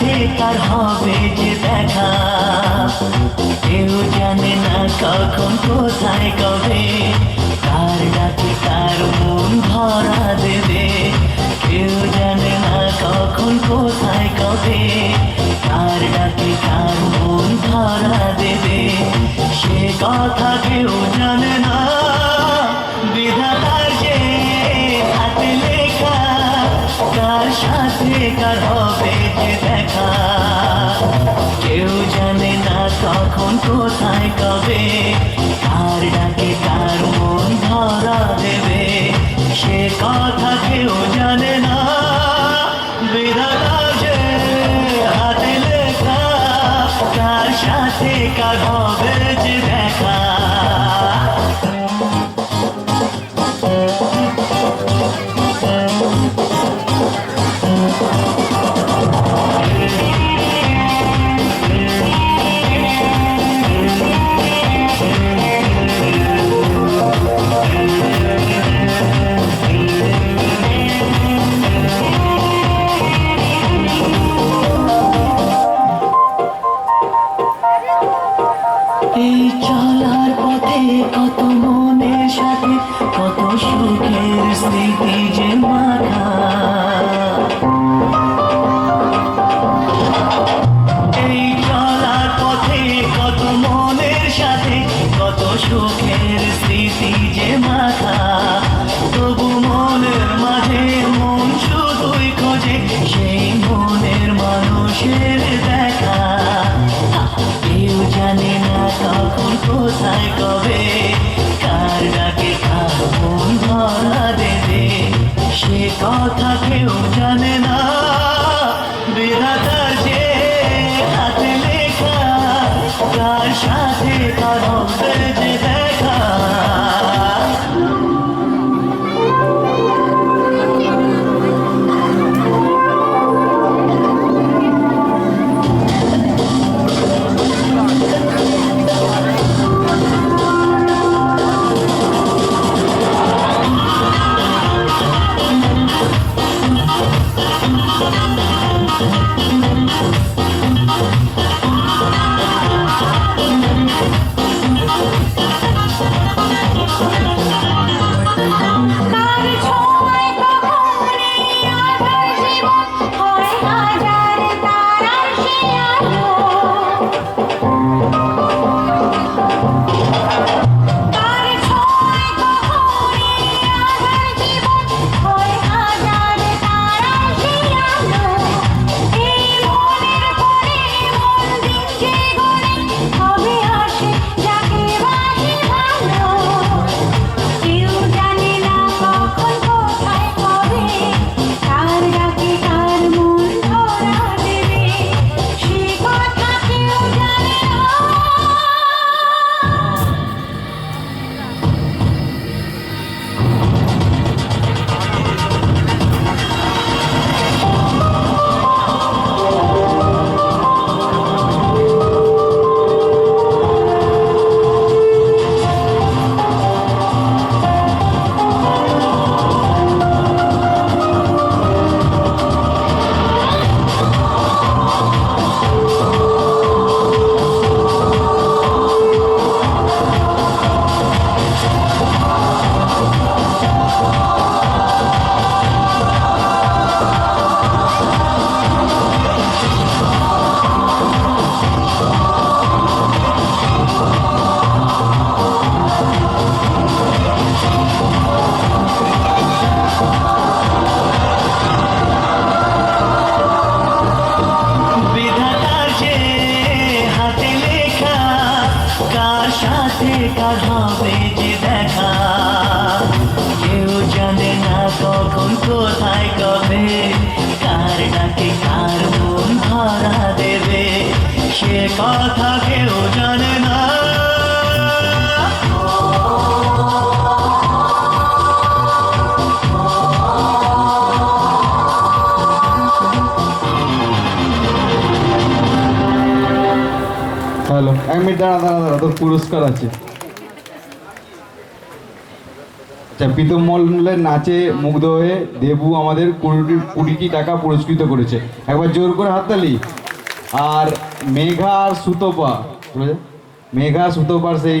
সাথে কার হবে যে দেখা। কেউ জানে না কখন কোথায় কবে। কার ডাকে কার মন ধরা দেবে। কেউ জানে না কখন কোথায় কবে। কার ডাকে কার মন ধরা দেবে। সে কথা কেউ জানে না। বিধাতার যে হাতে লেখা, কার কার হবে যে দেখা। কেউ জানে না কখন, কোথায়, কবে ডাকে কার মন ধরা দেবে। সে কথা কেউ জানে না। বিধাতা যে হাতে লেখা, কার সাথে কার oh. oh, oh. কোথায় কবে? কার ডাকে কার ধরা দেবে? সে কথা কেউ জানে না। তার সাথে কার হবে যে দেখা। কেউ জানে না কখন, কোথায়, কবে, কার ডাকে কার মন ধরা দেবে। সে কথা কেউ জানে না। এক মিনিট দাঁড়া দাঁড়া দাঁড়া, তোর পুরস্কার আছে। আচ্ছা প্রীতম মল্লের নাচে মুগ্ধ হয়ে দেবু আমাদের কুড়ি কুড়িটি টাকা পুরস্কৃত করেছে। একবার জোর করে হাততালি। আর মেঘা আর সুতপা মেঘা সুতপার সেই